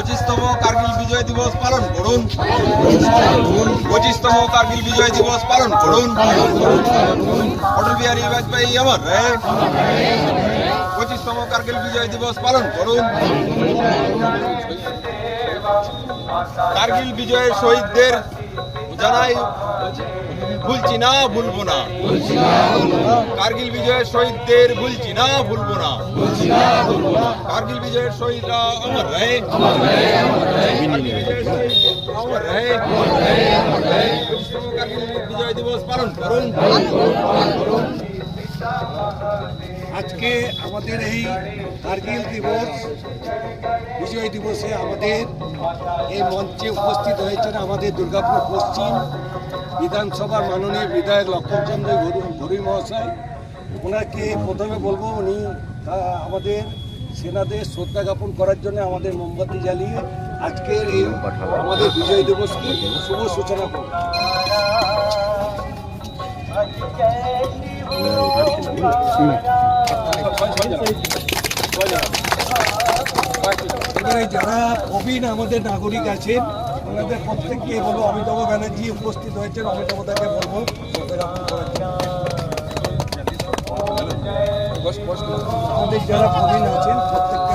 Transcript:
পঁচিশতম কার্গিল বিজয় দিবস পালন করুন। পঁচিশতম কার্গিল বিজয় দিবস পালন করুন। অটল বিহারী বাজপেয়ী আমার পঁচিশতম কার্গিল বিজয় দিবস পালন করুন। কার্গিল বিজয়ের শহীদদের জানাই ভুলছি না, ভুলবো না। কার্গিল বিজয়ের শহীদদের ভুলছি না, ভুলবো না। কার্গিল বিজয়ের শহীদরা অমর রহে। অমর রহে। বিজয় দিবস পালন করুন। আজকে আমাদের এই কার্গিল দিবস, বিজয় দিবসে আমাদের এই মঞ্চে উপস্থিত হয়েছেন আমাদের দুর্গাপুর পশ্চিম বিধানসভার মাননীয় বিধায়ক লক্ষণচন্দ্র ঘড়ি মহাশয়। ওনাকে প্রথমে বলব, উনি আমাদের সেনাদের শ্রদ্ধা জ্ঞাপন করার জন্য আমাদের মোমবাতি জ্বালিয়ে আজকের এই আমাদের বিজয় দিবসকে শুভ সূচনা এবারে যারা প্রবীণ আমাদের নাগরিক আছেন ওনাদের প্রত্যেককে বলব, অমিতাভ ব্যানার্জি উপস্থিত হয়েছেন, অমিতাভ দাকে বলব। আমাদের যারা প্রবীণ আছেন, প্রত্যেককে